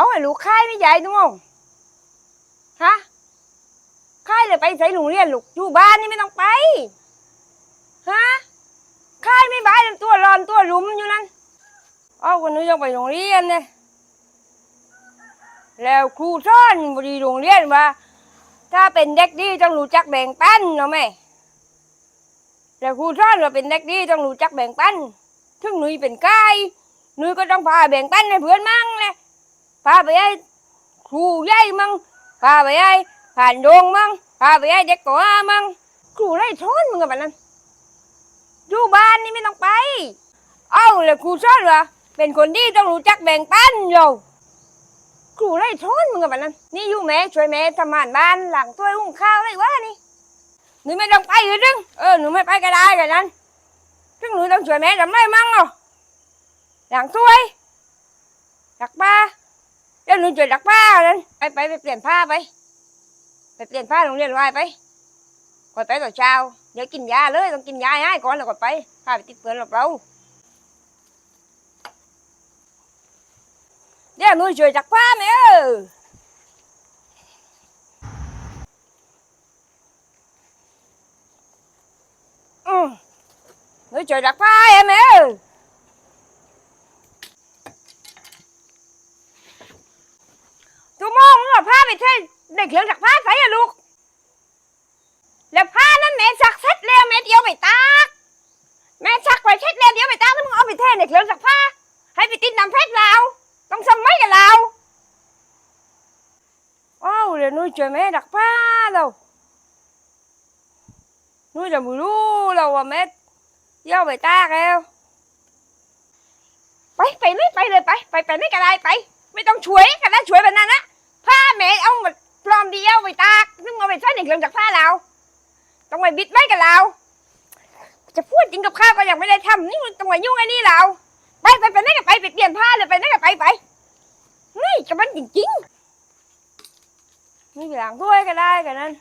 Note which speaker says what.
Speaker 1: เอาให้ลูกค่ายไม่ใหญ่ đúng không ฮะค่ายเลยไปใส่โรงเรียนลูกอยู่บ้านนี่ไม่ต้องไปฮะค่ายไม่บายตัวร้อนตัวลุมอยู่นั่นเอาวันนี้ต้องไปโรงเรียนเนี่ยแล้วครูสอนบดีโรงเรียนว่า ถ้าเป็นเด็กดีต้องรู้จักแบ่งปันเนาะแม่แล้วครูสอนว่าเป็นเด็กดีต้องรู้จักแบ่งปันถึงหนุ่ยเป็นไก่หนุ่ยก็ต้องพาแบ่งปันให้เพื่อนมั่งเลย พาไปให้ครูใหญ่มั่งพาไปให้ผ่านโดงมั่งพาไปให้เด็กตัวมั่งครูไล่ทอนมึงกับมันนั้นอยู่บ้านนี่ไม่ต้องไป เอ้าแล้วครูสอนว่าเป็นคนดีต้องรู้จักแบ่งปันโยครูไล่ทอนมึงกับมันนั้นนี่อยู่แม่ช่วยแม่ทำงานบ้านหลังถ้วยหุงข้าวไรวะนี่หนูไม่ต้องไปหรือดึงเออหนูไม่ไปก็ได้กันนั้นซึ่งหนูต้องช่วยแม่ทำไรมั่งอะหลังถ้วยดักผ้าเดี๋ยวหนูช่วยดักผ้านั้นไปไปไปเปลี่ยนผ้าไป ไปเปลี่ยนผ้าโรงเรียนวายไปก่อนไปต่อนเช้าเดี๋ยวกินยาเลยต้องกินยาให้ก่อนแล้วก่อนไปพาไปติดเพื่อนหลบเราเดี๋ยวหนูช่วยดักผ้าไหมเออ Ừ. Ngươi trời đặt phá em ơi Tôi ไปเท่แในเครื่องจักผ้าใส่อะลูก แล้วผ้านั้นแม่ซักเสร็จแล้วแม่เดียวไปตากแม่ซักไปเช็ดแล้วเดียวไปตากแล้วมึงเอาไปเท่ในเครื่องจักผ้า ให้ไปติดน้ำเพชรเราต้องสมัยกับเราว้าวเดี๋ยวนุ้ยช่วยแม่ดักผ้าเรานุ้ยจะไม่รู้เราว่าแม่เดียวไปตากแล้วไปไปเลยไปเลยไป ไปไปไม่กันได้ไป ไม่ต้องช่วยกันนะช่วยแบบนั้นนะ หนึ่งเรื่องจากผ้าเรา ต้องไปบิดไว้กับเรา จะพูดจริงกับข้าก็ยังไม่ได้ทำนี่มันต้องไปยุ่งไอ้นี่เรา ไปไปไปไหนกันไปไปเปลี่ยนผ้าเลยไปไหนกันไปไปนี่กับมันจริงๆนี่ไปล้างด้วยก็ได้กันนั้น